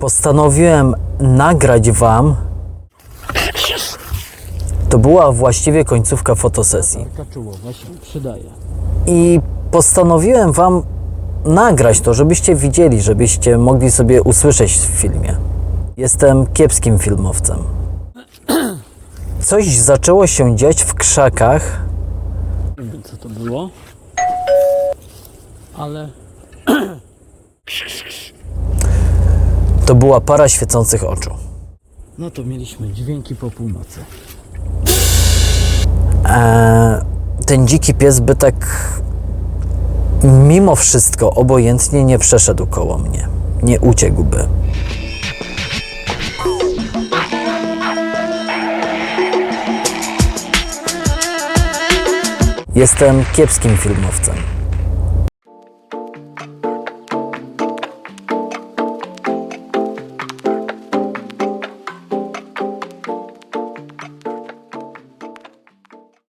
Postanowiłem nagrać Wam. To była właściwie końcówka fotosesji. I postanowiłem Wam nagrać to, żebyście widzieli, żebyście mogli sobie usłyszeć w filmie. Jestem kiepskim filmowcem. Coś zaczęło się dziać w krzakach. Nie wiem co to było. Ale To była para świecących oczu. no to mieliśmy dźwięki po północy. Eee, ten dziki pies by tak mimo wszystko obojętnie nie przeszedł koło mnie. Nie uciekłby. Jestem kiepskim filmowcem.